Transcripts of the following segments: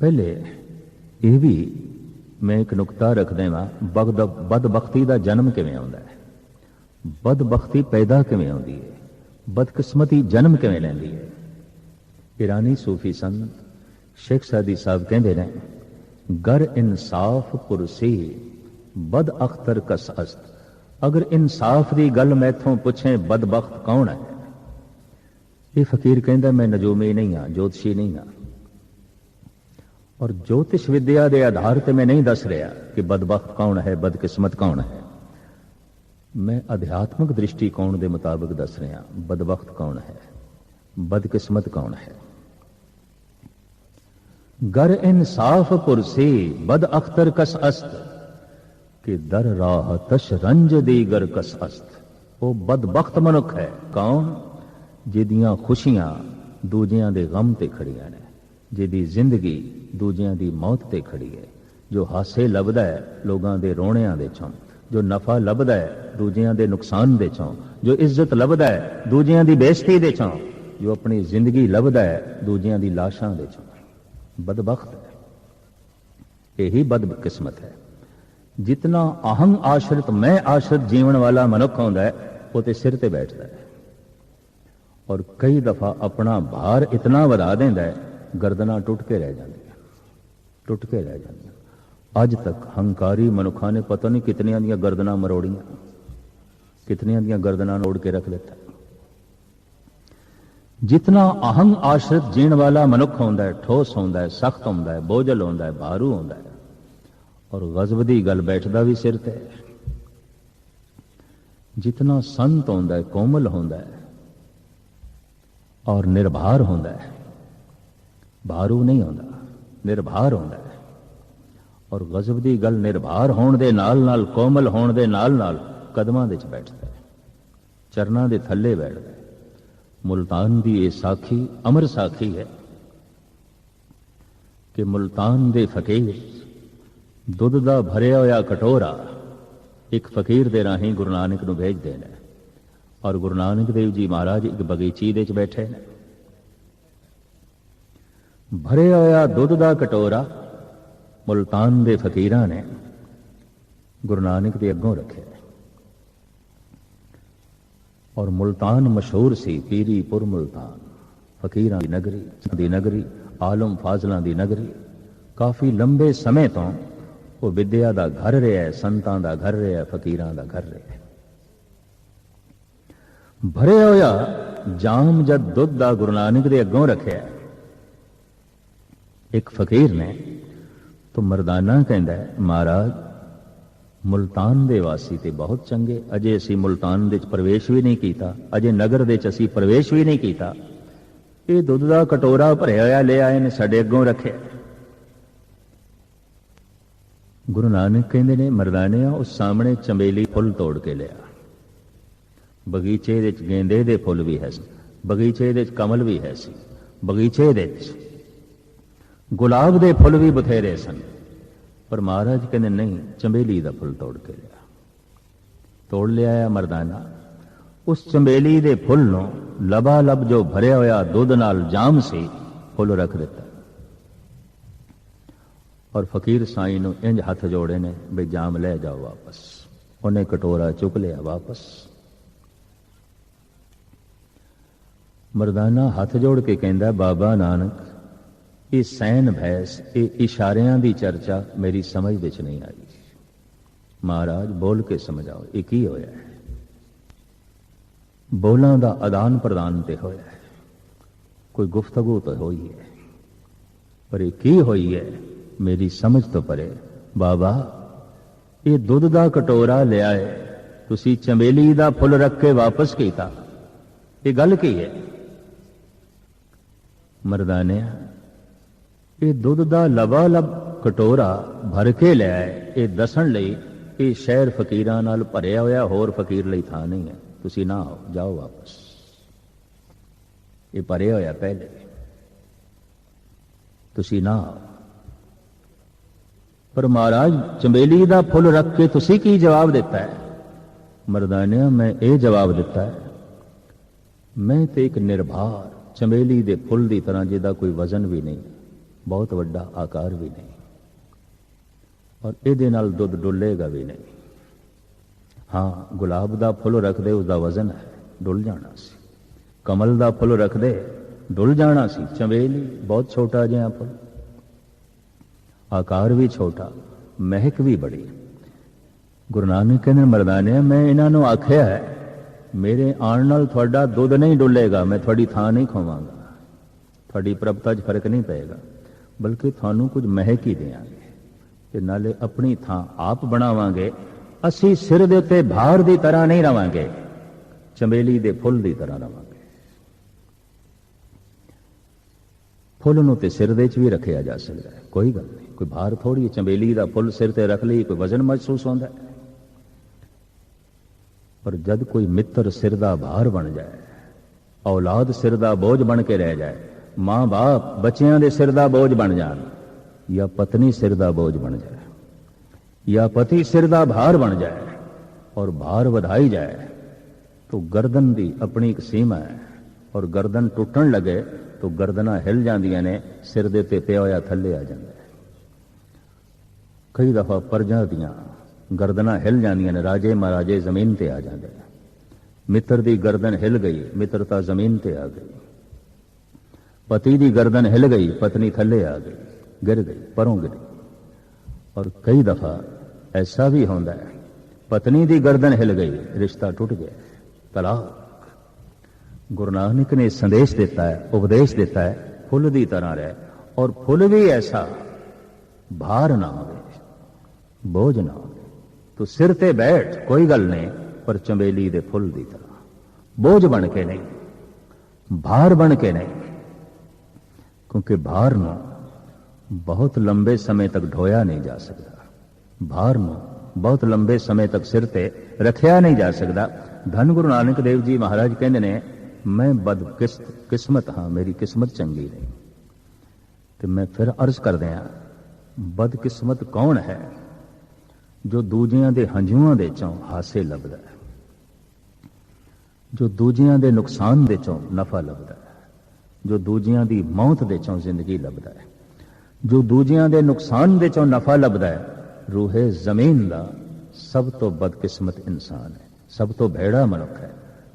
ਪਹਿਲੇ ਇਹ ਵੀ ਮੈਂ ਇੱਕ ਨੁਕਤਾ ਰੱਖਦਾ ਵਾਂ ਬਗਦ ਬਦਬਖਤੀ ਦਾ ਜਨਮ ਕਿਵੇਂ ਆਉਂਦਾ ਹੈ? ਬਦਬਖਤੀ ਪੈਦਾ ਕਿਵੇਂ ਆਉਂਦੀ ਹੈ? ਬਦਕਿਸਮਤੀ ਜਨਮ ਕਿਵੇਂ ਲੈਂਦੀ ਹੈ? ਈਰਾਨੀ ਸੂਫੀ ਸੰਤ ਸ਼ੇਖ ਸਾਦੀ ਸਾਹਿਬ ਕਹਿੰਦੇ ਨੇ ਗਰ ਇਨਸਾਫ ਪੁਰਸੀ, ਬਦ ਅਖਤਰ ਕਸ ਅਸਤ। ਅਗਰ ਇਨਸਾਫ ਦੀ ਗੱਲ ਮੈਥੋਂ ਪੁੱਛੇ, ਬਦਬਖਤ ਕੌਣ ਹੈ? ਇਹ ਫਕੀਰ ਕਹਿੰਦਾ, ਮੈਂ ਨਜੂਮੀ ਨਹੀਂ ਹਾਂ, ਜੋਤਸ਼ੀ ਨਹੀਂ ਹਾਂ। ਔਰ ਜੋਤਿਸ਼ ਵਿਦਿਆ ਦੇ ਆਧਾਰ ਤੇ ਮੈਂ ਨਹੀਂ ਦੱਸ ਰਿਹਾ ਕਿ ਬਦਬਖਤ ਕੌਣ ਹੈ ਬਦਕਿਸਮਤ ਕੌਣ ਹੈ ਮੈਂ ਅਧਿਆਤਮਿਕ ਦ੍ਰਿਸ਼ਟੀਕੋਣ ਦੇ ਮੁਤਾਬਕ ਦੱਸ ਰਿਹਾ ਬਦਬਖਤ ਕੌਣ ਹੈ ਬਦਕਿਸਮਤ ਕੌਣ ਹੈ गर इंसाफ पुरसी बद अख्तर कस अस्त कि दर राह तश रंज दीगर कस अस्त ਉਹ ਬਦਬਖਤ ਮਨੁੱਖ ਹੈ ਕੌਣ ਜਿਹਦੀਆਂ ਖੁਸ਼ੀਆਂ ਦੂਜਿਆਂ ਦੇ ਗਮ ਤੇ ਖੜੀਆਂ ਨੇ ਜਿਹਦੀ ਜ਼ਿੰਦਗੀ ਦੂਜਿਆਂ ਦੀ ਮੌਤ ਤੇ ਖੜੀ ਹੈ ਜੋ ਹਾਸੇ ਲੱਭਦਾ ਹੈ ਲੋਕਾਂ ਦੇ ਰੋਣਿਆਂ ਦੇ ਚੋਂ। ਜੋ ਨਫਾ ਲੱਭਦਾ ਹੈ ਦੂਜਿਆਂ ਦੇ ਨੁਕਸਾਨ ਦੇ ਚੋਂ। ਜੋ ਇੱਜ਼ਤ ਲੱਭਦਾ ਹੈ ਦੂਜਿਆਂ ਦੀ ਬੇਇੱਜ਼ਤੀ ਦੇ ਚੋਂ। ਜੋ ਆਪਣੀ ਜ਼ਿੰਦਗੀ ਲੱਭਦਾ ਹੈ ਦੂਜਿਆਂ ਦੀ ਲਾਸ਼ਾਂ ਦੇ ਚੋਂ। ਬਦਬਖਤ ਇਹੀ ਬਦਕਿਸਮਤ ਹੈ। ਜਿਤਨਾ ਅਹੰ ਆਸ਼ਰਿਤ ਮੈਂ ਆਸ਼ਰਿਤ ਜੀਵਨ ਵਾਲਾ ਮਨੁੱਖ ਹੁੰਦਾ ਹੈ ਉਹ ਤੇ ਸਿਰ ਤੇ ਬੈਠਦਾ ਹੈ ਔਰ ਕਈ ਦਫਾ ਆਪਣਾ ਭਾਰ ਇਤਨਾ ਵਧਾ ਦਿੰਦਾ ਹੈ ਗਰਦਨਾ ਟੁੱਟ ਕੇ ਰਹਿ ਜਾਂਦੀ ਟੁੱਟ ਕੇ ਰਹਿ ਜਾਂਦੀਆਂ। ਅੱਜ ਤੱਕ ਹੰਕਾਰੀ ਮਨੁੱਖਾਂ ਨੇ ਪਤਾ ਨਹੀਂ ਕਿਤਨੀਆਂ ਦੀਆਂ ਗਰਦਨਾਂ ਮਰੋੜੀਆਂ, ਕਿਤਨੀਆਂ ਦੀਆਂ ਗਰਦਨਾਂ ਨੋੜ ਕੇ ਰੱਖ ਲਿੱਤਾ ਜਿਤਨਾ ਅਹੰ ਆਸ਼ਰਿਤ ਜੀਣ ਵਾਲਾ ਮਨੁੱਖ ਹੁੰਦਾ ਹੈ, ਠੋਸ ਹੁੰਦਾ ਹੈ, ਸਖਤ ਹੁੰਦਾ ਹੈ, ਬੋਝਲ ਹੁੰਦਾ ਹੈ ਭਾਰੂ ਹੁੰਦਾ ਹੈ, ਔਰ ਗਜ਼ਬ ਦੀ ਗੱਲ ਬੈਠਦਾ ਵੀ ਸਿਰ ਤੇ। ਜਿਤਨਾ ਸੰਤ ਹੁੰਦਾ ਹੈ, ਕੋਮਲ ਹੁੰਦਾ ਹੈ, ਔਰ ਨਿਰਭਾਰ ਹੁੰਦਾ ਹੈ ਭਾਰੂ ਨਹੀਂ ਹੁੰਦਾ। ਨਿਰਭਾਰ ਹੁੰਦਾ ਹੈ। ਔਰ ਗਜ਼ਬ ਦੀ ਗੱਲ ਨਿਰਭਾਰ ਹੋਣ ਦੇ ਨਾਲ ਨਾਲ, ਕੋਮਲ ਹੋਣ ਦੇ ਨਾਲ ਨਾਲ ਕਦਮਾਂ ਦੇ ਵਿੱਚ ਬੈਠਦਾ ਹੈ। ਚਰਨਾਂ ਦੇ ਥੱਲੇ ਬੈਠਦਾ ਹੈ। ਮੁਲਤਾਨ ਦੀ ਇਹ ਸਾਖੀ ਅਮਰ ਸਾਖੀ ਹੈ ਕਿ ਮੁਲਤਾਨ ਦੇ ਫਕੀਰ ਦੁੱਧ ਦਾ ਭਰਿਆ ਹੋਇਆ ਕਟੋਰਾ ਇੱਕ ਫਕੀਰ ਦੇ ਰਾਹੀਂ ਗੁਰੂ ਨਾਨਕ ਨੂੰ ਭੇਜਦੇ ਨੇ ਔਰ ਗੁਰੂ ਨਾਨਕ ਦੇਵ ਜੀ ਮਹਾਰਾਜ ਇੱਕ ਬਗੀਚੀ ਦੇ ਵਿੱਚ ਬੈਠੇ ਨੇ। ਭਰਿਆ ਹੋਇਆ ਦੁੱਧ ਦਾ ਕਟੋਰਾ ਮੁਲਤਾਨ ਦੇ ਫਕੀਰਾਂ ਨੇ ਗੁਰੂ ਨਾਨਕ ਦੇ ਅੱਗੋਂ ਰੱਖਿਆ। ਔਰ ਮੁਲਤਾਨ ਮਸ਼ਹੂਰ ਸੀ ਪੀਰੀਪੁਰ ਮੁਲਤਾਨ, ਫਕੀਰਾਂ ਦੀ ਨਗਰੀ ਦੀ ਨਗਰੀ, ਆਲਮ ਫਾਜ਼ਲਾਂ ਦੀ ਨਗਰੀ। ਕਾਫੀ ਲੰਬੇ ਸਮੇਂ ਤੋਂ ਉਹ ਵਿਦਿਆ ਦਾ ਘਰ ਰਿਹਾ ਸੰਤਾਂ ਦਾ ਘਰ ਰਿਹਾ ਫਕੀਰਾਂ ਦਾ ਘਰ ਰਿਹਾ ਭਰੇ ਹੋਇਆ ਜਾਮ ਜਦ ਦੁੱਧ ਦਾ ਗੁਰੂ ਨਾਨਕ ਦੇ ਅੱਗੋਂ ਰੱਖਿਆ ਇੱਕ ਫਕੀਰ ਨੇ ਤੋਂ ਮਰਦਾਨਾ ਕਹਿੰਦਾ ਮਹਾਰਾਜ ਮੁਲਤਾਨ ਦੇ ਵਾਸੀ ਤੇ ਬਹੁਤ ਚੰਗੇ ਅਜੇ ਅਸੀਂ ਮੁਲਤਾਨ ਦੇ ਵਿੱਚ ਪ੍ਰਵੇਸ਼ ਵੀ ਨਹੀਂ ਕੀਤਾ ਅਜੇ ਨਗਰ ਦੇ ਵਿੱਚ ਅਸੀਂ ਪ੍ਰਵੇਸ਼ ਵੀ ਨਹੀਂ ਕੀਤਾ ਇਹ ਦੁੱਧ ਦਾ ਕਟੋਰਾ ਭਰਿਆ ਹੋਇਆ ਲੈ ਆਏ ਨੇ ਸਾਡੇ ਅੱਗੋਂ ਰੱਖਿਆ ਗੁਰੂ ਨਾਨਕ ਕਹਿੰਦੇ ਨੇ ਮਰਦਾਨਿਆ ਉਸ ਸਾਹਮਣੇ ਚੰਬੇਲੀ ਫੁੱਲ ਤੋੜ ਕੇ ਲਿਆ ਬਗੀਚੇ ਦੇ ਵਿੱਚ ਗੇਂਦੇ ਦੇ ਫੁੱਲ ਵੀ ਹੈ ਸੀ ਬਗੀਚੇ ਦੇ ਵਿੱਚ ਕਮਲ ਵੀ ਹੈ ਸੀ ਬਗੀਚੇ ਦੇ ਵਿੱਚ ਗੁਲਾਬ ਦੇ ਫੁੱਲ ਵੀ ਬਥੇਰੇ ਸਨ। ਪਰ ਮਹਾਰਾਜ ਕਹਿੰਦੇ, ਨਹੀਂ ਚੰਬੇਲੀ ਦਾ ਫੁੱਲ ਤੋੜ ਕੇ ਲਿਆ। ਤੋੜ ਲਿਆ ਆ ਮਰਦਾਨਾ। ਉਸ ਚੰਬੇਲੀ ਦੇ ਫੁੱਲ ਨੂੰ ਲਬਾ ਲਬ ਜੋ ਭਰਿਆ ਹੋਇਆ ਦੁੱਧ ਨਾਲ ਜਾਮ ਸੀ, ਫੁੱਲ ਰੱਖ ਦਿੱਤਾ। ਔਰ ਫਕੀਰ ਸਾਈਂ ਨੂੰ ਇੰਜ ਹੱਥ ਜੋੜੇ ਨੇ ਵੀ ਜਾਮ ਲੈ ਜਾਓ ਵਾਪਸ। ਉਹਨੇ ਕਟੋਰਾ ਚੁੱਕ ਲਿਆ ਵਾਪਸ। ਮਰਦਾਨਾ ਹੱਥ ਜੋੜ ਕੇ ਕਹਿੰਦਾ, ਬਾਬਾ ਨਾਨਕ ਇਹ ਸੈਨ ਭੈਸ, ਇਹ ਇਸ਼ਾਰਿਆਂ ਦੀ ਚਰਚਾ ਮੇਰੀ ਸਮਝ ਵਿੱਚ ਨਹੀਂ ਆਈ। ਮਹਾਰਾਜ, ਬੋਲ ਕੇ ਸਮਝਾਓ, ਇਹ ਕੀ ਹੋਇਆ ਹੈ? ਬੋਲਾਂ ਦਾ ਆਦਾਨ ਪ੍ਰਦਾਨ ਤੇ ਹੋਇਆ ਹੈ। ਕੋਈ ਗੁਫ਼ਤਗੂ ਤਾਂ ਹੋਈ ਹੈ? ਪਰ ਇਹ ਕੀ ਹੋਈ ਹੈ? ਮੇਰੀ ਸਮਝ ਤੋਂ ਪਰੇ, ਬਾਬਾ, ਇਹ ਦੁੱਧ ਦਾ ਕਟੋਰਾ ਲਿਆ ਹੈ। ਤੁਸੀਂ ਚਮੇਲੀ ਦਾ ਫੁੱਲ ਰੱਖ ਕੇ ਵਾਪਸ ਕੀਤਾ। ਇਹ ਗੱਲ ਕੀ ਹੈ? ਮਰਦਾਨਿਆ ਇਹ ਦੁੱਧ ਦਾ ਲਵਾ ਲਬ ਕਟੋਰਾ ਭਰ ਕੇ ਲਿਆ ਇਹ ਦੱਸਣ ਲਈ ਇਹ ਸ਼ਹਿਰ ਫਕੀਰਾਂ ਨਾਲ ਭਰਿਆ ਹੋਇਆ ਹੋਰ ਫਕੀਰ ਲਈ ਥਾਂ ਨਹੀਂ ਹੈ। ਤੁਸੀਂ ਨਾ ਆਓ, ਜਾਓ ਵਾਪਸ। ਇਹ ਭਰਿਆ ਹੋਇਆ ਪਹਿਲੇ। ਤੁਸੀਂ ਨਾ ਆਓ। ਪਰ ਮਹਾਰਾਜ ਚੰਬੇਲੀ ਦਾ ਫੁੱਲ ਰੱਖ ਕੇ ਤੁਸੀਂ ਕੀ ਜਵਾਬ ਦਿੱਤਾ ਹੈ? ਮਰਦਾਨਿਆ, ਮੈਂ ਇਹ ਜਵਾਬ ਦਿੱਤਾ ਹੈ, ਮੈਂ ਤੇ ਇੱਕ ਨਿਰਭਾਰ ਚੰਬੇਲੀ ਦੇ ਫੁੱਲ ਦੀ ਤਰ੍ਹਾਂ ਜਿਹਦਾ ਕੋਈ ਵਜ਼ਨ ਵੀ ਨਹੀਂ। ਬਹੁਤ ਵੱਡਾ ਆਕਾਰ ਵੀ ਨਹੀਂ। ਔਰ ਇਹਦੇ ਨਾਲ ਦੁੱਧ ਡੁੱਲੇਗਾ ਵੀ ਨਹੀਂ। ਹਾਂ, ਗੁਲਾਬ ਦਾ ਫੁੱਲ ਰੱਖਦੇ ਉਸ ਦਾ ਵਜ਼ਨ ਹੈ, ਡੁੱਲ ਜਾਣਾ ਸੀ। ਕਮਲ ਦਾ ਫੁੱਲ ਰੱਖਦੇ ਡੁੱਲ ਜਾਣਾ ਸੀ। ਚੰਬੇਲੀ ਬਹੁਤ ਛੋਟਾ ਜਿਹਾ ਫੁੱਲ। ਆਕਾਰ ਵੀ ਛੋਟਾ, ਮਹਿਕ ਵੀ ਬੜੀ। ਗੁਰੂ ਨਾਨਕ ਕਹਿੰਦੇ ਮਰਦਾਨੇ, ਮੈਂ ਇਹਨਾਂ ਨੂੰ ਆਖਿਆ ਹੈ, ਮੇਰੇ ਆਉਣ ਨਾਲ ਤੁਹਾਡਾ ਦੁੱਧ ਨਹੀਂ ਡੁੱਲੇਗਾ, ਮੈਂ ਤੁਹਾਡੀ ਥਾਂ ਨਹੀਂ ਖਵਾਵਾਂਗਾ ਤੁਹਾਡੀ ਪ੍ਰਭਤਾ 'ਚ ਫ਼ਰਕ ਨਹੀਂ ਪਏਗਾ। ਬਲਕਿ ਤੁਹਾਨੂੰ ਕੁਝ ਮਹਿਕ ਹੀ ਦੇਵਾਂਗੇ ਤੇ ਨਾਲੇ ਆਪਣੀ ਥਾਂ ਆਪ ਬਣਾਵਾਂਗੇ। ਅਸੀਂ ਸਿਰ ਦੇ ਉੱਤੇ ਭਾਰ ਦੀ ਤਰ੍ਹਾਂ ਨਹੀਂ ਰਵਾਂਗੇ ਚੰਬੇਲੀ ਦੇ ਫੁੱਲ ਦੀ ਤਰ੍ਹਾਂ ਰਵਾਂਗੇ। ਫੁੱਲ ਨੂੰ ਤੇ ਸਿਰ ਦੇ ਵਿੱਚ ਵੀ ਰੱਖਿਆ ਜਾ ਸਕਦਾ ਹੈ, ਕੋਈ ਗੱਲ ਨਹੀਂ, ਕੋਈ ਭਾਰ ਥੋੜੀ ਚੰਬੇਲੀ ਦਾ ਫੁੱਲ ਸਿਰ ਤੇ ਰੱਖ ਲਈ, ਕੋਈ ਵਜ਼ਨ ਮਹਿਸੂਸ ਹੁੰਦਾ ਹੈ। ਪਰ ਜਦ ਕੋਈ ਮਿੱਤਰ ਸਿਰ ਦਾ ਭਾਰ ਬਣ ਜਾਏ, ਔਲਾਦ ਸਿਰ ਦਾ ਬੋਝ ਬਣ ਕੇ ਰਹਿ ਜਾਏ ਮਾਂ-ਬਾਪ ਬੱਚਿਆਂ ਦੇ ਸਿਰ ਦਾ ਬੋਝ ਬਣ ਜਾਣ ਜਾਂ ਪਤਨੀ ਸਿਰ ਦਾ ਬੋਝ ਬਣ ਜਾਏ ਜਾਂ ਪਤੀ ਸਿਰ ਦਾ ਭਾਰ ਬਣ ਜਾਏ ਔਰ ਭਾਰ ਵਧਾਈ ਜਾਏ, ਤਾਂ ਗਰਦਨ ਦੀ ਆਪਣੀ ਇੱਕ ਸੀਮਾ ਹੈ ਔਰ ਗਰਦਨ ਟੁੱਟਣ ਲੱਗੇ ਤਾਂ ਗਰਦਨਾਂ ਹਿਲ ਜਾਂਦੀਆਂ ਨੇ, ਸਿਰ ਦੇ ਤੇ ਪਿਆ ਹੋਇਆ ਥੱਲੇ ਆ ਜਾਂਦਾ ਹੈ। ਕਈ ਦਫਾ ਪਰਜਾਂ ਦੀਆਂ ਗਰਦਨਾਂ ਹਿਲ ਜਾਂਦੀਆਂ ਨੇ, ਰਾਜੇ ਮਹਾਰਾਜੇ ਜ਼ਮੀਨ ਤੇ ਆ ਜਾਂਦੇ ਨੇ। ਮਿੱਤਰ ਦੀ ਗਰਦਨ ਹਿਲ ਗਈ, ਮਿੱਤਰਤਾ ਜ਼ਮੀਨ ਤੇ ਆ ਗਈ। ਪਤੀ ਦੀ ਗਰਦਨ ਹਿਲ ਗਈ, ਪਤਨੀ ਥੱਲੇ ਆ ਗਈ, ਗਿਰ ਗਈ, ਪਰੋਂ ਗਿਰ। ਔਰ ਕਈ ਦਫਾ ਐਸਾ ਵੀ ਹੁੰਦਾ ਹੈ, ਪਤਨੀ ਦੀ ਗਰਦਨ ਹਿਲ ਗਈ, ਰਿਸ਼ਤਾ ਟੁੱਟ ਗਿਆ, ਤਲਾਕ। ਗੁਰੂ ਨਾਨਕ ਨੇ ਸੰਦੇਸ਼ ਦਿੱਤਾ ਹੈ, ਉਪਦੇਸ਼ ਦਿੱਤਾ ਹੈ, ਫੁੱਲ ਦੀ ਤਰ੍ਹਾਂ ਰਹਿ, ਔਰ ਫੁੱਲ ਵੀ ਐਸਾ, ਭਾਰ ਨਾ ਹੋਵੇ, ਬੋਝ ਨਾ ਹੋਵੇ। ਤੂੰ ਸਿਰ ਤੇ ਬੈਠ, ਕੋਈ ਗੱਲ ਨਹੀਂ, ਪਰ ਚੰਬੇਲੀ ਦੇ ਫੁੱਲ ਦੀ ਤਰ੍ਹਾਂ। ਬੋਝ ਬਣ ਕੇ ਨਹੀਂ, ਭਾਰ ਬਣ ਕੇ ਨਹੀਂ। ਕਿਉਂਕਿ ਭਾਰ ਨੂੰ ਬਹੁਤ ਲੰਬੇ ਸਮੇਂ ਤੱਕ ਢੋਇਆ ਨਹੀਂ ਜਾ ਸਕਦਾ ਭਾਰ ਨੂੰ ਬਹੁਤ ਲੰਬੇ ਸਮੇਂ ਤੱਕ ਸਿਰ ਤੇ ਰੱਖਿਆ ਨਹੀਂ ਜਾ ਸਕਦਾ ਧੰਨ ਗੁਰੂ ਨਾਨਕ ਦੇਵ ਜੀ ਮਹਾਰਾਜ ਕਹਿੰਦੇ ਨੇ ਮੈਂ ਬਦ ਕਿਸਮਤ ਹਾਂ ਮੇਰੀ ਕਿਸਮਤ ਚੰਗੀ ਨਹੀਂ ਤੇ ਮੈਂ ਫਿਰ ਅਰਜ਼ ਕਰਦੇ ਆ ਬਦ ਕਿਸਮਤ ਕੌਣ ਹੈ ਜੋ ਦੂਜਿਆਂ ਦੇ ਹੰਝੂਆਂ ਦੇ ਚੋਂ ਹਾਸੇ ਲੱਭਦਾ ਹੈ ਜੋ ਦੂਜਿਆਂ ਦੇ ਨੁਕਸਾਨ ਦੇ ਚੋਂ ਨਫਾ ਲੱਭਦਾ ਹੈ ਜੋ ਦੂਜਿਆਂ ਦੀ ਮੌਤ ਦੇ ਚੋਂ ਜ਼ਿੰਦਗੀ ਲੱਭਦਾ ਹੈ, ਜੋ ਦੂਜਿਆਂ ਦੇ ਨੁਕਸਾਨ ਦੇ ਚੋਂ ਨਫਾ ਲੱਭਦਾ ਹੈ, ਰੂਹੇ ਜ਼ਮੀਨ ਦਾ ਸਭ ਤੋਂ ਬਦਕਿਸਮਤ ਇਨਸਾਨ ਹੈ, ਸਭ ਤੋਂ ਭੈੜਾ ਮਨੁੱਖ ਹੈ।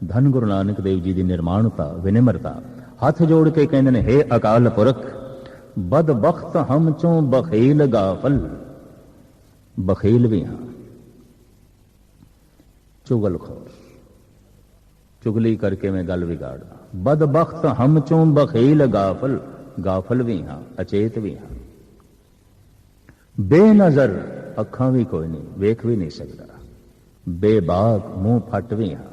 ਧੰਨ ਗੁਰੂ ਨਾਨਕ ਦੇਵ ਜੀ ਦੀ ਨਿਰਮਾਣਤਾ, ਵਿਨਿਮਰਤਾ, ਹੱਥ ਜੋੜ ਕੇ ਕਹਿੰਦੇ ਨੇ हे ਅਕਾਲ ਪੁਰਖ, ਬਦਬਖਤ ਹਮ ਚੋਂ ਬਖੀਲ ਗਾਫਲ, ਬਖੀਲ ਵੀ ਹਾਂ ਚੁਗਲਖੋਰ ਚੁਗਲੀ ਕਰਕੇ ਮੈਂ ਗੱਲ ਵਿਗਾੜਦਾ ਬਦਬਖਤ ਹਮ ਚੋਂ ਬਖੀਲ ਗਾਫਲ ਗਾਫਲ ਵੀ ਹਾਂ, ਅਚੇਤ ਵੀ ਹਾਂ। ਬੇਨਜ਼ਰ ਅੱਖਾਂ ਵੀ ਕੋਈ ਨਹੀਂ, ਵੇਖ ਵੀ ਨਹੀਂ ਸਕਦਾ। ਬੇਬਾਕ ਮੂੰਹ ਫੱਟ ਵੀ ਹਾਂ।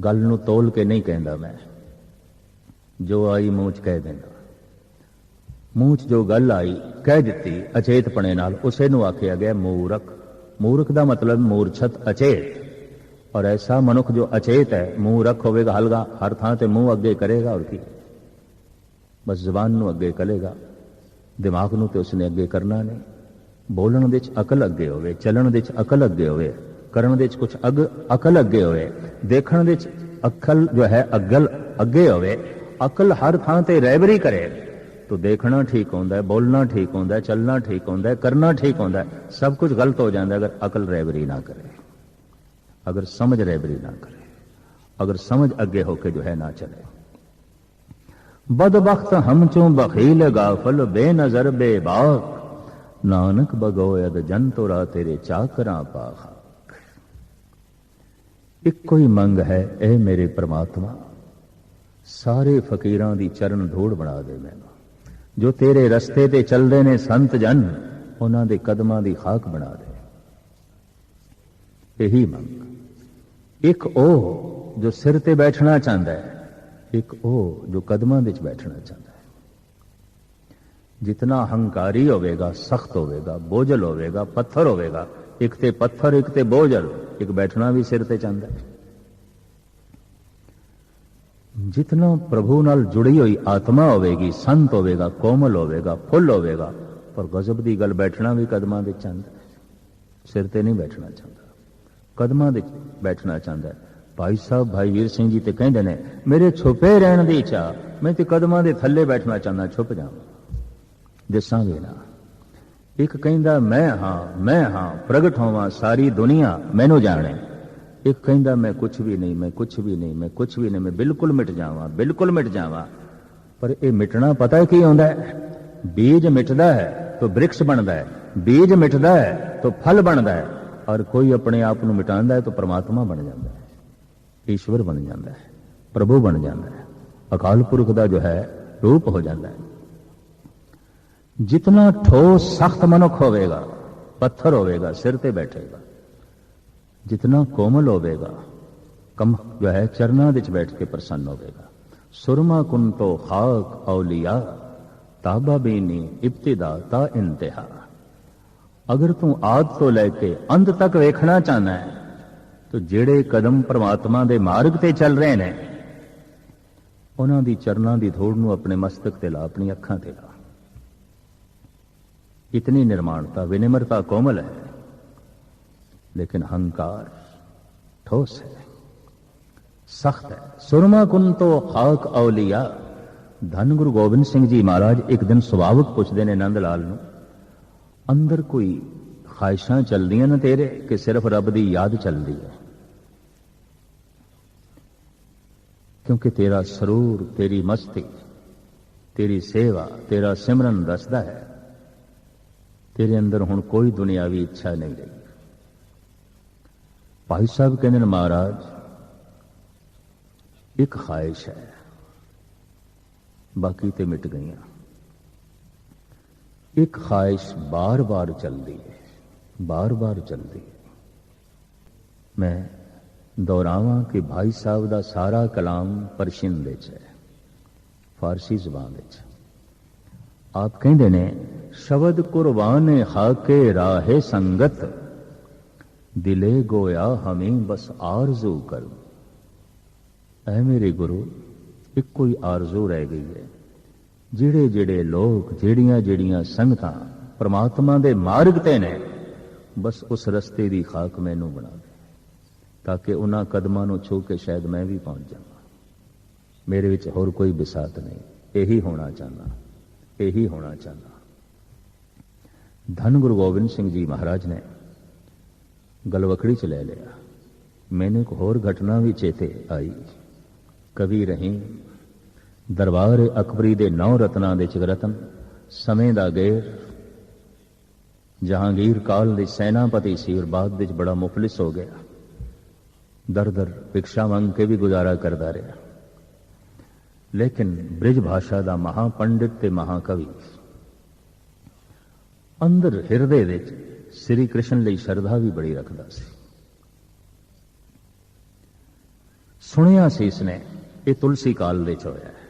ਗੱਲ ਨੂੰ ਤੋਲ ਕੇ ਨਹੀਂ ਕਹਿੰਦਾ ਮੈਂ। ਜੋ ਆਈ ਮੂੰਹ ਚ ਕਹਿ ਦਿੰਦਾ। ਮੂੰਹ ਚ ਜੋ ਗੱਲ ਆਈ, ਕਹਿ ਦਿੱਤੀ, ਅਚੇਤਪਣੇ ਨਾਲ ਉਸੇ ਨੂੰ ਆਖਿਆ ਗਿਆ ਮੂਰਖ। ਮੂਰਖ ਦਾ ਮਤਲਬ ਮੂਰਛਤ, ਅਚੇਤ। ਔਰ ਐਸਾ ਮਨੁੱਖ ਜੋ ਅਚੇਤ ਹੈ, ਮੂੰਹ ਰੱਖ ਹੋਵੇਗਾ ਹਲਗਾ, ਹਰ ਥਾਂ ਤੇ ਮੂੰਹ ਅੱਗੇ ਕਰੇਗਾ ਔਰ ਕੀ ਬਸ ਜ਼ਬਾਨ ਨੂੰ ਅੱਗੇ ਕਰੇਗਾ, ਦਿਮਾਗ ਨੂੰ ਤੇ ਉਸਨੇ ਅੱਗੇ ਕਰਨਾ ਨਹੀਂ। ਬੋਲਣ ਦੇ ਵਿੱਚ ਅਕਲ ਅੱਗੇ ਹੋਵੇ, ਚੱਲਣ ਦੇ ਵਿੱਚ ਅਕਲ ਅੱਗੇ ਹੋਵੇ, ਕਰਨ ਦੇ ਵਿੱਚ ਕੁਝ ਅਗ, ਅਕਲ ਅੱਗੇ ਹੋਵੇ, ਦੇਖਣ ਦੇ ਵਿੱਚ ਅਕਲ ਜੋ ਹੈ, ਅਗਲ ਅੱਗੇ ਹੋਵੇ, ਅਕਲ ਹਰ ਥਾਂ ਤੇ ਰਹਿਬਰੀ ਕਰੇ। ਤੋ ਦੇਖਣਾ ਠੀਕ ਹੁੰਦਾ ਹੈ, ਬੋਲਣਾ ਠੀਕ ਹੁੰਦਾ ਹੈ, ਚੱਲਣਾ ਠੀਕ ਹੁੰਦਾ ਹੈ, ਕਰਨਾ ਠੀਕ ਹੁੰਦਾ ਹੈ, ਸਭ ਕੁਝ ਗਲਤ ਹੋ ਜਾਂਦਾ ਅਗਰ ਅਕਲ ਰਹਿਬਰੀ ਨਾ ਕਰੇ। ਅਗਰ ਸਮਝ ਰਹਿਬਰੀ ਨਾ ਕਰੇ, ਅਗਰ ਸਮਝ ਅੱਗੇ ਹੋ ਕੇ ਜੋ ਹੈ ਨਾ ਚਲੇ। ਬਦਬਖਤ ਹਮ ਚੋਂ ਬਖੀਲ ਗਾਫਲ ਬੇਨਜ਼ਰ ਬੇਬਾਕ, ਨਾਨਕ ਬਗੋਇਦ ਜਨ ਤੋਰਾ ਤੇਰੇ ਚਾਕਰਾਂ ਪਾਖ। ਇੱਕੋ ਹੀ ਮੰਗ ਹੈ ਇਹ ਮੇਰੇ ਪ੍ਰਮਾਤਮਾ, ਸਾਰੇ ਫਕੀਰਾਂ ਦੀ ਚਰਨ ਧੂੜ ਬਣਾ ਦੇ ਮੈਨੂੰ। ਜੋ ਤੇਰੇ ਰਸਤੇ ਤੇ ਚੱਲਦੇ ਨੇ ਸੰਤ ਜਨ, ਉਹਨਾਂ ਦੇ ਕਦਮਾਂ ਦੀ ਖਾਕ ਬਣਾ ਦੇ। ਇਹੀ ਮੰਗ। ਇੱਕ ਉਹ ਜੋ ਸਿਰ ਤੇ ਬੈਠਣਾ ਚਾਹੁੰਦਾ ਹੈ, ਇੱਕ ਉਹ ਜੋ ਕਦਮਾਂ ਵਿੱਚ ਬੈਠਣਾ ਚਾਹੁੰਦਾ ਹੈ। ਜਿਤਨਾ ਹੰਕਾਰੀ ਹੋਵੇਗਾ, ਸਖਤ ਹੋਵੇਗਾ, ਬੋਝਲ ਹੋਵੇਗਾ, ਪੱਥਰ ਹੋਵੇਗਾ, ਇੱਕ ਤੇ ਪੱਥਰ, ਇੱਕ ਤੇ ਬੋਝਲ, ਇੱਕ ਬੈਠਣਾ ਵੀ ਸਿਰ ਤੇ ਚਾਹੁੰਦਾ ਹੈ। ਜਿਤਨਾ ਪ੍ਰਭੂ ਨਾਲ ਜੁੜੀ ਹੋਈ ਆਤਮਾ ਹੋਵੇਗੀ, ਸੰਤ ਹੋਵੇਗਾ, ਕੋਮਲ ਹੋਵੇਗਾ, ਫੁੱਲ ਹੋਵੇਗਾ, ਪਰ ਗਜ਼ਬ ਦੀ ਗੱਲ ਬੈਠਣਾ ਵੀ ਕਦਮਾਂ ਵਿੱਚ ਚਾਹੁੰਦਾ ਸਿਰ ਤੇ ਨਹੀਂ ਬੈਠਣਾ ਚਾਹੁੰਦਾ। ਕਦਮਾਂ ਦੇ ਬੈਠਣਾ ਚਾਹੁੰਦਾ ਹੈ। ਭਾਈ ਸਾਹਿਬ, ਭਾਈ ਵੀਰ ਸਿੰਘ ਜੀ ਤੇ ਕਹਿੰਦੇ ਨੇ, ਮੇਰੇ ਛੁਪੇ ਰਹਿਣ ਦੀ ਇੱਛਾ, ਮੈਂ ਤੇ ਕਦਮਾਂ ਦੇ ਥੱਲੇ ਬੈਠਣਾ ਚਾਹੁੰਦਾ, ਛੁਪ ਜਾਵਾਂ। ਦਿਸਾਂਗੇ ਨਾ। ਇੱਕ ਕਹਿੰਦਾ, ਮੈਂ ਹਾਂ ਮੈਂ ਹਾਂ, ਪ੍ਰਗਟ ਹੋਵਾਂ, ਸਾਰੀ ਦੁਨੀਆ ਮੈਨੂੰ ਜਾਣੇ। ਇੱਕ ਕਹਿੰਦਾ, ਮੈਂ ਕੁਝ ਵੀ ਨਹੀਂ, ਮੈਂ ਕੁਝ ਵੀ ਨਹੀਂ, ਮੈਂ ਕੁਝ ਵੀ ਨਹੀਂ, ਮੈਂ ਬਿਲਕੁਲ ਮਿਟ ਜਾਵਾਂ, ਬਿਲਕੁਲ ਮਿਟ ਜਾਵਾਂ। ਪਰ ਇਹ ਮਿਟਣਾ ਪਤਾ ਹੈ ਕੀ ਹੁੰਦਾ ਹੈ? ਬੀਜ ਮਿਟਦਾ ਹੈ, ਤਾਂ ਬ੍ਰਿਕਸ਼ ਬਣਦਾ ਹੈ। ਬੀਜ ਮਿਟਦਾ ਹੈ, ਤਾਂ ਫਲ ਬਣਦਾ ਹੈ। ਔਰ ਕੋਈ ਆਪਣੇ ਆਪ ਨੂੰ ਮਿਟਾਉਂਦਾ ਹੈ ਤਾਂ ਪ੍ਰਮਾਤਮਾ ਬਣ ਜਾਂਦਾ ਹੈ। ਈਸ਼ਵਰ ਬਣ ਜਾਂਦਾ ਹੈ, ਪ੍ਰਭੂ ਬਣ ਜਾਂਦਾ ਹੈ। ਅਕਾਲ ਪੁਰਖ ਦਾ ਜੋ ਹੈ, ਰੂਪ ਹੋ ਜਾਂਦਾ ਹੈ। ਜਿਤਨਾ ਠੋਸ, ਸਖਤ ਮਨੁੱਖ ਹੋਵੇਗਾ, ਪੱਥਰ ਹੋਵੇਗਾ, ਸਿਰ ਤੇ ਬੈਠੇਗਾ, ਜਿਤਨਾ ਕੋਮਲ ਹੋਵੇਗਾ ਕਮ ਜੋ ਹੈ, ਚਰਨਾਂ ਵਿੱਚ ਬੈਠ ਕੇ ਪ੍ਰਸੰਨ ਹੋਵੇਗਾ। ਸੁਰਮਾ ਕੁੰਤੋ ਖਾਕ ਔਲੀਆ, ਤਾਬਾ ਬੀਨੀ ਇਬਤਿਦਾ ਤਾ ਇੰਤਹਾ। ਅਗਰ ਤੂੰ ਆਦ ਤੋਂ ਲੈ ਕੇ ਅੰਤ ਤੱਕ ਵੇਖਣਾ ਚਾਹਨਾ ਹੈ, ਤਾਂ ਜਿਹੜੇ ਕਦਮ ਪ੍ਰਮਾਤਮਾ ਦੇ ਮਾਰਗ ਤੇ ਚੱਲ ਰਹੇ ਨੇ, ਉਹਨਾਂ ਦੀ ਚਰਨਾਂ ਦੀ ਧੋੜ ਨੂੰ ਆਪਣੇ ਮਸਤਕ ਤੇ ਲਾ ਆਪਣੀ ਅੱਖਾਂ ਤੇ ਲਾ। ਇਤਨੀ ਨਿਰਮਾਣਤਾ, ਵਿਨਿਮਰਤਾ ਕੋਮਲ ਹੈ, ਲੇਕਿਨ ਹੰਕਾਰ ਠੋਸ ਹੈ, ਸਖਤ ਹੈ। ਸੁਰਮਾ ਕੁਨ ਤੋ ਖਾਕ ਔਲੀਆ, ਧਨ ਗੁਰੂ ਗੋਬਿੰਦ ਸਿੰਘ ਜੀ ਮਹਾਰਾਜ ਇੱਕ ਦਿਨ ਸੁਭਾਵਕ ਪੁੱਛਦੇ ਨੇ ਨੰਦ ਲਾਲ ਨੂੰ ਅੰਦਰ ਕੋਈ ਖਾਹਿਸ਼ਾਂ ਚੱਲਦੀਆਂ ਨੇ ਤੇਰੇ ਕਿ ਸਿਰਫ ਰੱਬ ਦੀ ਯਾਦ ਚੱਲਦੀ ਹੈ? ਕਿਉਂਕਿ ਤੇਰਾ ਸਰੂਰ, ਤੇਰੀ ਮਸਤੀ, ਤੇਰੀ ਸੇਵਾ, ਤੇਰਾ ਸਿਮਰਨ ਦੱਸਦਾ ਹੈ। ਤੇਰੇ ਅੰਦਰ ਹੁਣ ਕੋਈ ਦੁਨਿਆਵੀ ਇੱਛਾ ਨਹੀਂ ਰਹੀ। ਭਾਈ ਸਾਹਿਬ ਕਹਿੰਦੇ ਨੇ, ਮਹਾਰਾਜ, ਇੱਕ ਖਾਹਿਸ਼ ਹੈ। ਬਾਕੀ ਤੇ ਮਿਟ ਗਈਆਂ। ਇੱਕ ਖਾਹਿਸ਼ ਬਾਰ-ਬਾਰ ਚੱਲਦੀ ਹੈ, ਬਾਰ-ਬਾਰ ਚੱਲਦੀ ਹੈ। ਮੈਂ ਦੁਹਰਾਵਾਂ ਕਿ ਭਾਈ ਸਾਹਿਬ ਦਾ ਸਾਰਾ ਕਲਾਮ ਪਰਸ਼ੀਨ ਵਿੱਚ ਹੈ, ਫਾਰਸੀ ਜ਼ੁਬਾਨ ਵਿੱਚ। ਆਪ ਕਹਿੰਦੇ ਨੇ, ਸ਼ਬਦ ਕੁਰਬਾਨ ਹਾਕੇ ਰਾਹੇ ਸੰਗਤ, ਦਿਲੇ ਗੋਇਆ ਹਮੇ ਬਸ ਆਰਜ਼ੂ ਕਰ। ਐ ਮੇਰੇ ਗੁਰੂ, ਇੱਕੋ ਹੀ ਆਰਜ਼ੂ ਰਹਿ ਗਈ ਹੈ। ਜਿਹੜੇ ਜਿਹੜੇ ਲੋਕ ਜਿਹੜੀਆਂ ਜਿਹੜੀਆਂ ਸੰਗਤਾਂ ਪ੍ਰਮਾਤਮਾ ਦੇ ਮਾਰਗ ਤੇ ਨੇ, ਬਸ ਉਸ ਰਸਤੇ ਦੀ ਖਾਕ ਮੈਨੂੰ ਬਣਾ ਦੇ, ਤਾਂ ਕਿ ਉਹਨਾਂ ਕਦਮਾਂ ਨੂੰ ਛੂ ਕੇ ਸ਼ਾਇਦ ਮੈਂ ਵੀ ਪਹੁੰਚ ਜਾਵਾਂ। ਮੇਰੇ ਵਿੱਚ ਹੋਰ ਕੋਈ ਬਿਸਾਤ ਨਹੀਂ। ਇਹੀ ਹੋਣਾ ਚਾਹੁੰਦਾ। ਇਹੀ ਹੋਣਾ ਚਾਹੁੰਦਾ। ਧੰਨ ਗੁਰੂ ਗੋਬਿੰਦ ਸਿੰਘ ਜੀ ਮਹਾਰਾਜ ਨੇ ਗਲਵਕੜੀ ਚ ਲੈ ਲਿਆ। ਮੈਨੂੰ ਇੱਕ ਹੋਰ ਘਟਨਾ ਵੀ ਚੇਤੇ ਆਈ। ਕਵੀ ਰਹੀਮ ਦਰਬਾਰ ਅਕਬਰੀ ਦੇ ਨੌ ਰਤਨਾਂ ਦੇ ਚਗਰਤਨ ਸਮੇਂ ਦਾ ਗੇਰ। ਜਹਾਂਗੀਰ ਕਾਲ ਦੇ ਸੈਨਾਪਤੀ ਸੀ ਔਰ ਬਾਅਦ ਵਿੱਚ ਬੜਾ ਮੁਫਲਿਸ ਹੋ ਗਿਆ। ਦਰ ਦਰ ਭਿਕਸ਼ਾ ਮੰਗ ਕੇ ਵੀ ਗੁਜ਼ਾਰਾ ਕਰਦਾ ਰਿਹਾ। ਲੇਕਿਨ ਬ੍ਰਿਜ ਭਾਸ਼ਾ ਦਾ ਮਹਾ ਪੰਡਿਤ ਤੇ ਮਹਾਕਵੀ। ਅੰਦਰ ਹਿਰਦੇ ਵਿੱਚ ਸ੍ਰੀ ਕ੍ਰਿਸ਼ਨ ਲਈ ਸ਼ਰਧਾ ਵੀ ਬੜੀ ਰੱਖਦਾ ਸੀ। ਸੁਣਿਆ ਸੀ ਇਸਨੇ, ਇਹ ਤੁਲਸੀ ਕਾਲ ਵਿੱਚ ਚ ਹੋਇਆ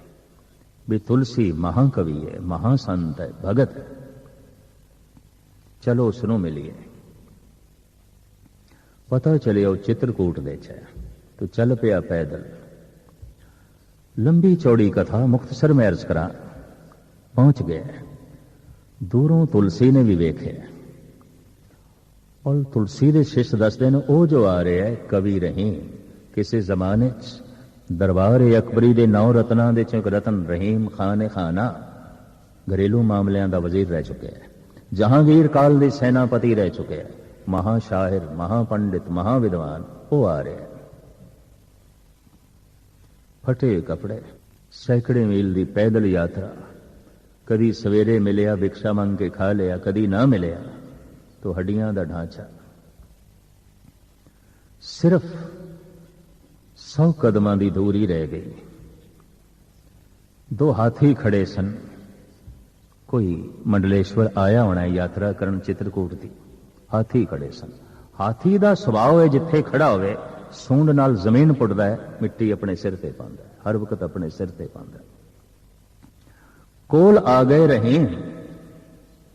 ਹੈ ਵੀ ਤੁਲਸੀ ਮਹਾਕਵੀ ਹੈ ਮਹਾਸੰਤ ਹੈ ਭਗਤ। ਹੈ ਚਲੋ ਉਸ ਨੂੰ ਮਿਲੀਏ। ਪਤਾ ਚੱਲਿਆ ਉਹ ਚਿੱਤਰਕੂਟ ਦੇ ਚ ਹੈ, ਤੋ ਚੱਲ ਪਿਆ ਪੈਦਲ। ਲੰਬੀ ਚੌੜੀ ਕਥਾ ਮੁਖਤਸਰ ਮੈਂ ਅਰਜ਼ ਕਰਾਂ, ਪਹੁੰਚ ਗਿਆ। ਦੂਰੋਂ ਤੁਲਸੀ ਨੇ ਵੀ ਵੇਖਿਆ। ਔਰ ਤੁਲਸੀ ਦੇ ਸ਼ਿਸ਼ ਦੱਸਦੇ ਨੇ, ਉਹ ਜੋ ਆ ਰਿਹਾ ਹੈ, ਕਵੀ ਰਹੀ, ਕਿਸੇ ਜ਼ਮਾਨੇ 'ਚ। ਦਰਬਾਰ ਅਕਬਰੀ ਦੇ ਨੌ ਰਤਨਾਂ ਦੇ ਚੋਂ ਰਤਨ ਰਹੀਮ ਖਾਨ ਖਾਨਾ। ਘਰੇਲੂ ਮਾਮਲਿਆਂ ਦਾ ਵਜ਼ੀਰ ਰਹਿ ਚੁੱਕਿਆ ਹੈ। ਜਹਾਂਗੀਰ ਕਾਲ ਦੇ ਸੈਨਾਪਤੀ ਰਹਿ ਚੁੱਕੇ ਹੈ। ਮਹਾ ਸ਼ਾਇਰ ਮਹਾ ਪੰਡਿਤ ਮਹਾ ਵਿਦਵਾਨ ਉਹ ਆ ਰਿਹਾ ਫਟੇ ਕਪੜੇ, ਸੈਂਕੜੇ ਮੀਲ ਦੀ ਪੈਦਲ ਯਾਤਰਾ। ਕਦੀ ਸਵੇਰੇ ਮਿਲਿਆ ਵਿਕਸ਼ਾ ਮੰਗ ਕੇ ਖਾ ਲਿਆ, ਕਦੀ ਨਾ ਮਿਲਿਆ। ਤੋ ਹੱਡੀਆਂ ਦਾ ਢਾਂਚਾ। ਸਿਰਫ 100 ਕਦਮਾਂ ਦੀ ਦੂਰੀ ਰਹਿ ਗਈ ਦੋ ਹਾਥੀ ਖੜੇ ਸਨ ਕੋਈ ਮੰਡਲੇਸ਼ਵਰ ਆਇਆ ਹੋਣਾ ਯਾਤਰਾ ਕਰਨ ਚਿੱਤਰਕੂਟ ਦੀ ਹਾਥੀ ਖੜੇ ਸਨ ਹਾਥੀ ਦਾ ਸੁਭਾਅ ਹੈ ਜਿੱਥੇ ਖੜਾ ਹੋਵੇ ਸੂੰਡ ਨਾਲ ਜ਼ਮੀਨ ਪੁੱਟਦਾ ਹੈ ਮਿੱਟੀ ਆਪਣੇ ਸਿਰ ਤੇ ਪਾਉਂਦਾ ਹੈ ਹਰ ਵਕਤ ਆਪਣੇ ਸਿਰ ਤੇ ਪਾਉਂਦਾ ਹੈ ਕੋਲ ਆ ਗਏ ਰਹੇ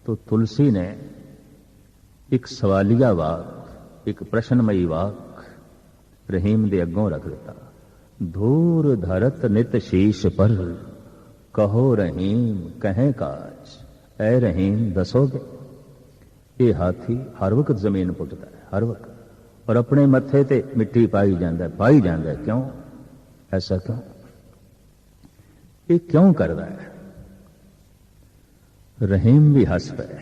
तो तुलसी ने ਇੱਕ ਸਵਾਲੀਆ ਵਾਕ ਇੱਕ ਪ੍ਰਸ਼ਨਮਈ ਵਾਕ ਰਹੀਮ ਦੇ ਅੱਗੋਂ ਰੱਖ ਦਿੱਤਾ। ਧੂਰ ਧਰਤ ਨਿਤ ਸ਼ੀਸ਼ ਪਰ ਕਹੋ ਰਹੀਮ, ਕਹੇ ਕਾਜ ਐ ਰਹੀਮ ਦੱਸੋਗੇ? ਇਹ ਹਾਥੀ ਹਰ ਵਕਤ ਜ਼ਮੀਨ ਪੁੱਟਦਾ ਹੈ, ਹਰ ਵਕਤ। ਔਰ ਆਪਣੇ ਮੱਥੇ ਤੇ ਮਿੱਟੀ ਪਾਈ ਜਾਂਦਾ ਪਾਈ ਜਾਂਦਾ ਕਿਉਂ? ਐਸਾ ਕਿਉਂ? ਇਹ ਕਿਉਂ ਕਰਦਾ ਹੈ? ਰਹੀਮ ਵੀ ਹੱਸ ਪਏ।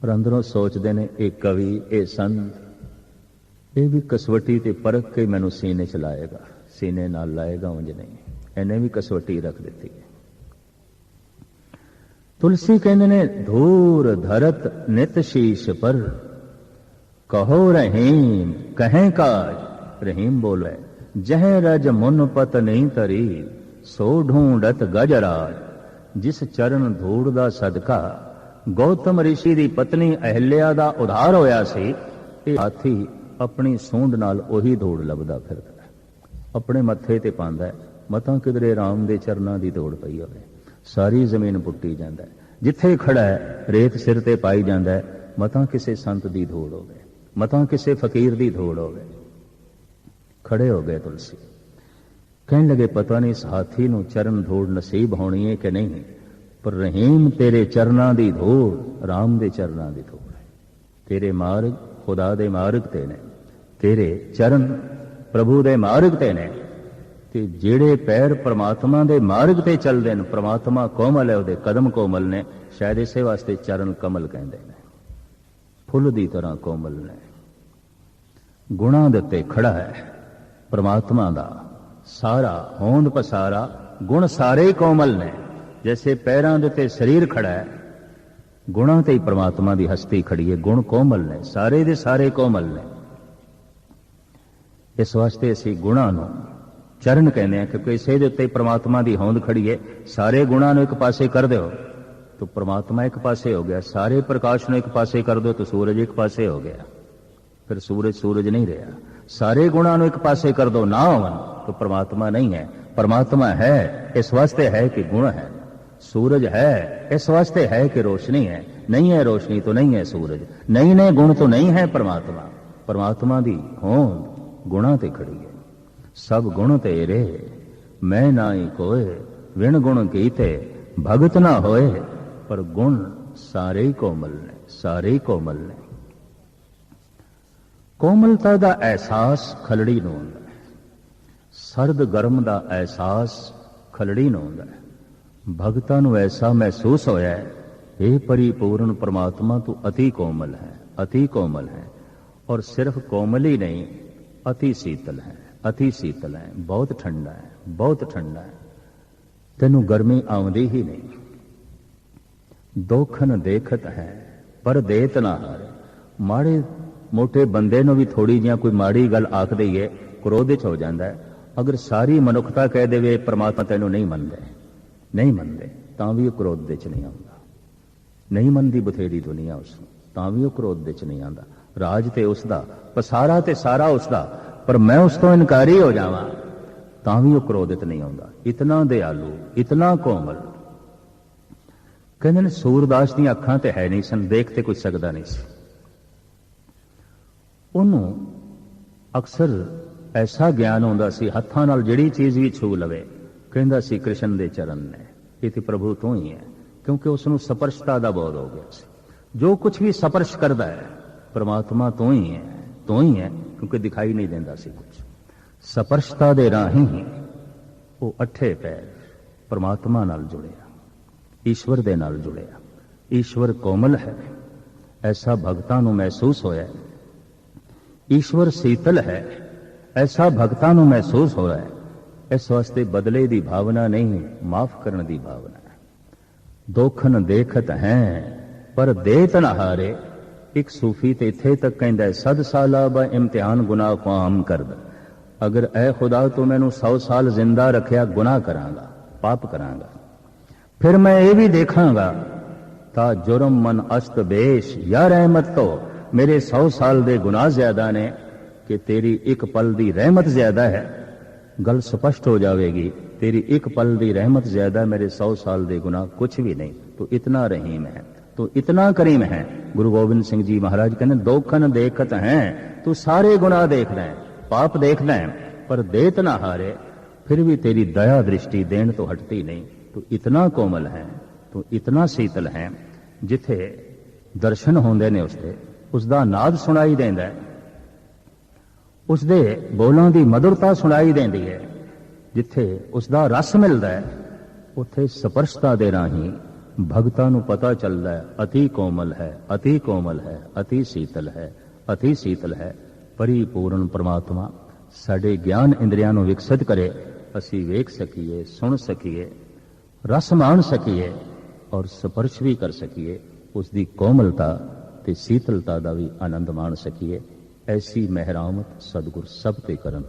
ਪਰ ਅੰਦਰੋਂ ਸੋਚਦੇ ਨੇ, ਇਹ ਕਵੀ, ਇਹ ਸੰਤ ਇਹ ਵੀ ਕਸਵਟੀ ਤੇ ਪਰਖ ਕੇ ਮੈਨੂੰ ਸੀਨੇ ਚ ਲਾਏਗਾ। ਸੀਨੇ ਨਾਲ ਲਾਏਗਾ ਉਂਝ ਨਹੀਂ। ਇਹਨੇ ਵੀ ਕਸਵਟੀ ਰੱਖ ਦਿੱਤੀ। ਹੈ ਤੁਲਸੀ ਕਹਿੰਦੇ ਨੇ, ਧੂਰ ਧਰਤ ਨਿਤ ਸ਼ੀਸ਼ ਪਰ, ਕਹੋ ਰਹੀਮ, ਕਹੇ ਕਾਜ, ਰਹੀਮ ਬੋਲੇ, ਜਹ ਰਜ ਮੁਨ ਪਤ ਨਹੀਂ ਤਰੀ ਸੋ ਢੂੰਡਤ ਗਜਰਾਜ, ਜਿਸ ਚਰਨ ਧੂੜ ਦਾ ਸਦਕਾ, ਗੌਤਮ ਰਿਸ਼ੀ ਦੀ ਪਤਨੀ ਅਹਿਲਿਆ ਦਾ ਉਧਾਰ ਹੋਇਆ ਸੀ, ਇਹ ਹਾਥੀ ਆਪਣੀ ਸੂੰਡ ਨਾਲ ਉਹੀ ਧੂੜ ਲੱਭਦਾ ਫਿਰਦਾ ਆਪਣੇ ਮੱਥੇ ਤੇ ਪਾਉਂਦਾ ਹੈ। ਮਤਾਂ ਕਿਧਰੇ ਰਾਮ ਦੇ ਚਰਨਾਂ ਦੀ ਧੂੜ ਪਈ ਹੋਵੇ। ਸਾਰੀ ਜ਼ਮੀਨ ਪੁੱਟੀ ਜਾਂਦਾ ਜਿੱਥੇ ਖੜਾ ਹੈ, ਰੇਤ ਸਿਰ ਤੇ ਪਾਈ ਜਾਂਦਾ ਹੈ। ਮਤਾਂ ਕਿਸੇ ਸੰਤ ਦੀ ਧੂੜ ਹੋਵੇ। ਮਤਾਂ ਕਿਸੇ ਫਕੀਰ ਦੀ ਧੂੜ ਹੋਵੇ। ਖੜੇ ਹੋ ਗਏ ਤੁਲਸੀ। ਕਹਿਣ ਲੱਗੇ, ਪਤਾ ਨਹੀਂ ਇਸ ਹਾਥੀ ਨੂੰ ਚਰਨ ਧੂੜ ਨਸੀਬ ਹੋਣੀ ਹੈ ਕਿ ਨਹੀਂ? ਪਰ ਰਹੀਮ ਤੇਰੇ ਚਰਨਾਂ ਦੀ ਧੂੜ ਰਾਮ ਦੇ ਚਰਨਾਂ ਦੀ ਧੂੜ ਹੈ। ਤੇਰੇ ਮਾਰਗ ਖੁਦਾ ਦੇ ਮਾਰਗ ਤੇ ਨੇ, ਤੇਰੇ ਚਰਨ ਪ੍ਰਭੂ ਦੇ ਮਾਰਗ ਤੇ ਨੇ, ਤੇ ਜਿਹੜੇ ਪੈਰ ਪ੍ਰਮਾਤਮਾ ਦੇ ਮਾਰਗ ਤੇ ਚੱਲਦੇ ਨੇ, ਪ੍ਰਮਾਤਮਾ ਕੋਮਲ ਹੈ, ਉਹਦੇ ਕਦਮ ਕੋਮਲ ਨੇ, ਸ਼ਾਇਦ ਇਸੇ ਵਾਸਤੇ ਚਰਨ ਕਮਲ ਕਹਿੰਦੇ ਨੇ। ਫੁੱਲ ਦੀ ਤਰ੍ਹਾਂ ਕੋਮਲ ਨੇ। ਗੁਣਾਂ ਦੇ ਉੱਤੇ ਖੜਾ ਹੈ, ਪ੍ਰਮਾਤਮਾ ਦਾ ਸਾਰਾ ਹੋਂਦ ਪਸਾਰਾ ਗੁਣ ਸਾਰੇ ਕੋਮਲ ਨੇ। ਜੈਸੇ ਪੈਰਾਂ ਦੇ ਉੱਤੇ ਸਰੀਰ ਖੜਾ ਹੈ ਗੁਣਾਂ ਤੇ ਹੀ ਪ੍ਰਮਾਤਮਾ ਦੀ ਹਸਤੀ ਖੜੀ ਹੈ, ਗੁਣ ਕੋਮਲ ਨੇ, ਸਾਰੇ ਦੇ ਸਾਰੇ ਕੋਮਲ ਨੇ। ਇਸ ਵਾਸਤੇ ਅਸੀਂ ਗੁਣਾਂ ਨੂੰ ਚਰਨ ਕਹਿੰਦੇ ਆ ਕਿਉਂਕਿ ਇਸੇ ਦੇ ਉੱਤੇ ਪ੍ਰਮਾਤਮਾ ਦੀ ਹੋਂਦ ਖੜੀ ਹੈ। ਸਾਰੇ ਗੁਣਾਂ ਨੂੰ ਇੱਕ ਪਾਸੇ ਕਰ ਦਿਓ, ਤਾਂ ਪ੍ਰਮਾਤਮਾ ਇੱਕ ਪਾਸੇ ਹੋ ਗਿਆ, ਸਾਰੇ ਪ੍ਰਕਾਸ਼ ਨੂੰ ਇੱਕ ਪਾਸੇ ਕਰ ਦਿਓ, ਤਾਂ ਸੂਰਜ ਇੱਕ ਪਾਸੇ ਹੋ ਗਿਆ। ਫਿਰ ਸੂਰਜ ਸੂਰਜ ਨਹੀਂ ਰਿਹਾ। ਸਾਰੇ ਗੁਣਾਂ ਨੂੰ ਇੱਕ ਪਾਸੇ ਕਰ ਦਿਓ, ਨਾ ਹੋਵਨ ਤਾਂ ਪ੍ਰਮਾਤਮਾ ਨਹੀਂ ਹੈ। ਪ੍ਰਮਾਤਮਾ ਹੈ, ਇਸ ਵਾਸਤੇ ਹੈ ਕਿ ਗੁਣ ਹੈ। ਸੂਰਜ ਹੈ इस वास्ते है कि रोशनी है नहीं है रोशनी तो नहीं है सूरज नहीं ने गुण तो नहीं है परमात्मा परमात्मा दी होंद गुणा ते खड़ी है सब गुण तेरे मैं नाई कोय विण गुण कीते भगत ना होए पर गुण ਸਾਰੇ ਹੀ ਕੋਮਲ ਨੇ ਸਾਰੇ ਹੀ ਕੋਮਲ ਨੇ ਕੋਮਲਤਾ ਦਾ ਅਹਿਸਾਸ ਖਲੜੀ ਨੂੰ ਹੁੰਦਾ ਹੈ ਸਰਦ ਗਰਮ ਦਾ ਅਹਿਸਾਸ ਖਲੜੀ ਨੂੰ ਹੁੰਦਾ ਹੈ ਭਗਤਾਂ ਨੂੰ ਐਸਾ ਮਹਿਸੂਸ ਹੋਇਆ ਇਹ ਪਰਿਪੂਰਨ ਪ੍ਰਮਾਤਮਾ ਤੂੰ ਅਤੀ ਕੋਮਲ ਹੈ, ਅਤੀ ਕੋਮਲ ਹੈ। ਔਰ ਸਿਰਫ ਕੋਮਲ ਹੀ ਨਹੀਂ, ਅਤੀ ਸੀਤਲ ਹੈ, ਅਤੀ ਸੀਤਲ ਹੈ, ਬਹੁਤ ਠੰਡਾ ਹੈ, ਬਹੁਤ ਠੰਡਾ ਹੈ। ਤੈਨੂੰ ਗਰਮੀ ਆਉਂਦੀ ਹੀ ਨਹੀਂ। ਦੋਖਨ ਦੇਖਤ ਹੈ, ਪਰ ਦੇਤ ਨਾ ਹਾਰੇ। ਮਾੜੇ ਮੋਟੇ ਬੰਦੇ ਨੂੰ ਵੀ ਥੋੜੀ ਜਿਹਾ ਕੋਈ ਮਾੜੀ ਗੱਲ ਆਖ ਦਈਏ ਕ੍ਰੋਧ ਵਿੱਚ ਹੋ ਜਾਂਦਾ ਹੈ। ਅਗਰ ਸਾਰੀ ਮਨੁੱਖਤਾ ਕਹਿ ਦੇਵੇ ਪ੍ਰਮਾਤਮਾ ਤੈਨੂੰ ਨਹੀਂ ਮੰਨਦਾ ਨਹੀਂ ਮੰਨਦੇ, ਤਾਂ ਵੀ ਉਹ ਕ੍ਰੋਧ ਦੇ ਚ ਨਹੀਂ ਆਉਂਦਾ। ਨਹੀਂ ਮੰਨਦੀ ਬਥੇਰੀ ਦੁਨੀਆ ਉਸ ਨੂੰ, ਤਾਂ ਵੀ ਉਹ ਕ੍ਰੋਧ ਦੇ ਚ ਨਹੀਂ ਆਉਂਦਾ। ਰਾਜ ਤੇ ਉਸ ਦਾ ਪਸਾਰਾ ਤੇ ਸਾਰਾ ਉਸ ਦਾ ਪਰ ਮੈਂ ਉਸ ਤੋਂ ਇਨਕਾਰੀ ਹੋ ਜਾਵਾਂ, ਤਾਂ ਵੀ ਉਹ ਕ੍ਰੋਧਿਤ ਨਹੀਂ ਆਉਂਦਾ। ਇਤਨਾ ਦਿਆਲੂ, ਇਤਨਾ ਕੋਮਲ। ਕਹਿੰਦੇ ਨੇ, ਸੂਰਦਾਸ ਦੀਆਂ ਅੱਖਾਂ ਤੇ ਹੈ ਨਹੀਂ ਸਨ, ਦੇਖ ਤੇ ਕੋਈ ਸਕਦਾ ਨਹੀਂ ਸੀ। ਉਹਨੂੰ ਅਕਸਰ ਐਸਾ ਗਿਆਨ ਹੁੰਦਾ ਸੀ, ਹੱਥਾਂ ਨਾਲ ਜਿਹੜੀ ਚੀਜ਼ ਵੀ ਛੂ ਲਵੇ ਕਹਿੰਦਾ ਸੀ, ਕ੍ਰਿਸ਼ਨ ਦੇ ਚਰਨ ਨੇ। ਇਹ ਤੇ ਪ੍ਰਭੂ ਤੂੰ ਹੀ ਹੈ, ਕਿਉਂਕਿ ਉਸ ਨੂੰ ਸਪਰਸ਼ਤਾ ਦਾ ਬੋਧ ਹੋ ਗਿਆ ਸੀ। ਜੋ ਕੁਝ ਵੀ ਸਪਰਸ਼ ਕਰਦਾ ਹੈ, ਪ੍ਰਮਾਤਮਾ ਤੂੰ ਹੀ ਹੈ, ਤੂੰ ਹੀ ਹੈ, ਕਿਉਂਕਿ ਦਿਖਾਈ ਨਹੀਂ ਦਿੰਦਾ ਸੀ ਕੁਝ ਸਪਰਸ਼ਤਾ ਦੇ ਰਾਹੀਂ ਹੀ ਉਹ ਅਠੇ ਪੈਰ ਪ੍ਰਮਾਤਮਾ ਨਾਲ ਜੁੜਿਆ, ਈਸ਼ਵਰ ਦੇ ਨਾਲ ਜੁੜਿਆ। ਈਸ਼ਵਰ ਕੋਮਲ ਹੈ, ਐਸਾ ਭਗਤਾਂ ਨੂੰ ਮਹਿਸੂਸ ਹੋਇਆ। ਈਸ਼ਵਰ ਸੀਤਲ ਹੈ, ਐਸਾ ਭਗਤਾਂ ਨੂੰ ਮਹਿਸੂਸ ਹੋਇਆ। ਇਸ ਵਾਸਤੇ ਬਦਲੇ ਦੀ ਭਾਵਨਾ ਨਹੀਂ, ਮਾਫ ਕਰਨ ਦੀ ਭਾਵਨਾ ਹੈ। ਦੋਖਨ ਦੇਖਤ ਹੈ, ਪਰ ਦੇਤ ਨਾ ਹਾਰੇ। ਇੱਕ ਸੂਫੀ ਤੇ ਇੱਥੇ ਤੱਕ ਕਹਿੰਦਾ ਸਦ ਸਾਲਾ ਬਾ ਇਮਤਿਹਾਨ ਗੁਨਾਹ ਕੋ ਕਰਦ। ਅਗਰ ਐ ਖੁਦਾ ਤੂੰ ਮੈਨੂੰ 100 ਸਾਲ ਜ਼ਿੰਦਾ ਰੱਖਿਆ, ਗੁਨਾਹ ਕਰਾਂਗਾ, ਪਾਪ ਕਰਾਂਗਾ। ਫਿਰ ਮੈਂ ਇਹ ਵੀ ਦੇਖਾਂਗਾ, ਤਾਂ ਜੁਰਮ ਮਨ ਅਸਤ ਬੇਸ਼ ਯਾ ਰਹਿਮਤ ਤੋਂ, ਮੇਰੇ 100 ਸਾਲ ਦੇ ਗੁਨਾਹ ਜ਼ਿਆਦਾ ਨੇ, ਕਿ ਤੇਰੀ ਇੱਕ ਪਲ ਦੀ ਰਹਿਮਤ ਜ਼ਿਆਦਾ ਹੈ। ਗੱਲ ਸਪਸ਼ਟ ਹੋ ਜਾਵੇਗੀ, ਤੇਰੀ ਇੱਕ ਪਲ ਦੀ ਰਹਿਮਤ ਜ਼ਿਆਦਾ ਮੇਰੇ 100 ਸਾਲ ਦੇ ਗੁਨਾਹ ਕੁਝ ਵੀ ਨਹੀਂ। ਤੂੰ ਇਤਨਾ ਰਹੀਮ ਹੈ, ਤੂੰ ਇਤਨਾ ਕਰੀਮ ਹੈ। ਗੁਰੂ ਗੋਬਿੰਦ ਸਿੰਘ ਜੀ ਮਹਾਰਾਜ ਕਹਿੰਦੇ ਦੋਖਨ ਦੇਖਤ ਹੈ, ਤੂੰ ਸਾਰੇ ਗੁਨਾਹ ਦੇਖ ਲੈ, ਪਾਪ ਦੇਖ ਲੈ, ਪਰ ਦੇਤ ਨਾ ਹਾਰੇ, ਫਿਰ ਵੀ ਤੇਰੀ ਦਇਆ ਦ੍ਰਿਸ਼ਟੀ ਦੇਣ ਤੋਂ ਹਟਦੀ ਨਹੀਂ। ਤੂੰ ਇਤਨਾ ਕੋਮਲ ਹੈ, ਤੂੰ ਇਤਨਾ ਸੀਤਲ ਹੈ, ਜਿੱਥੇ ਦਰਸ਼ਨ ਹੁੰਦੇ ਨੇ ਉਸਦੇ ਉਸਦਾ ਨਾਦ ਸੁਣਾਈ ਦਿੰਦਾ ਉਸ ਦੇ ਬੋਲਾਂ ਦੀ ਮధుਰਤਾ ਸੁਣਾਈ ਦਿੰਦੀ ਹੈ, ਜਿੱਥੇ ਉਸ ਦਾ ਰਸ ਮਿਲਦਾ ਹੈ, ਉੱਥੇ ਸਪਰਸ਼ਤਾ ਦੇ ਰਾਹੀਂ ਭਗਤਾਂ ਨੂੰ ਪਤਾ ਚੱਲਦਾ ਹੈ, ਅਤੀ ਕੋਮਲ ਹੈ, ਅਤੀ ਕੋਮਲ ਹੈ, ਅਤੀ ਸੀਤਲ ਹੈ, ਅਤੀ ਸੀਤਲ ਹੈ, ਪਰਿਪੂਰਨ ਪ੍ਰਮਾਤਮਾ, ਸਾਡੇ ਗਿਆਨ ਇੰਦਰੀਆਂ ਨੂੰ ਵਿਕਸਿਤ ਕਰੇ, ਅਸੀਂ ਵੇਖ ਸਕੀਏ, ਸੁਣ ਸਕੀਏ, ਰਸ ਮਾਣ ਸਕੀਏ ਔਰ ਸਪਰਸ਼ ਵੀ ਕਰ ਸਕੀਏ ਉਸ ਦੀ ਕੋਮਲਤਾ ਤੇ ਸੀਤਲਤਾ ਦਾ ਵੀ ਆਨੰਦ ਮਾਣ ਸਕੀਏ। ਐਸੀ ਮਹਿਰਾਮਤ ਸਤਿਗੁਰ ਸਭ ਤੇ ਕਰਨ।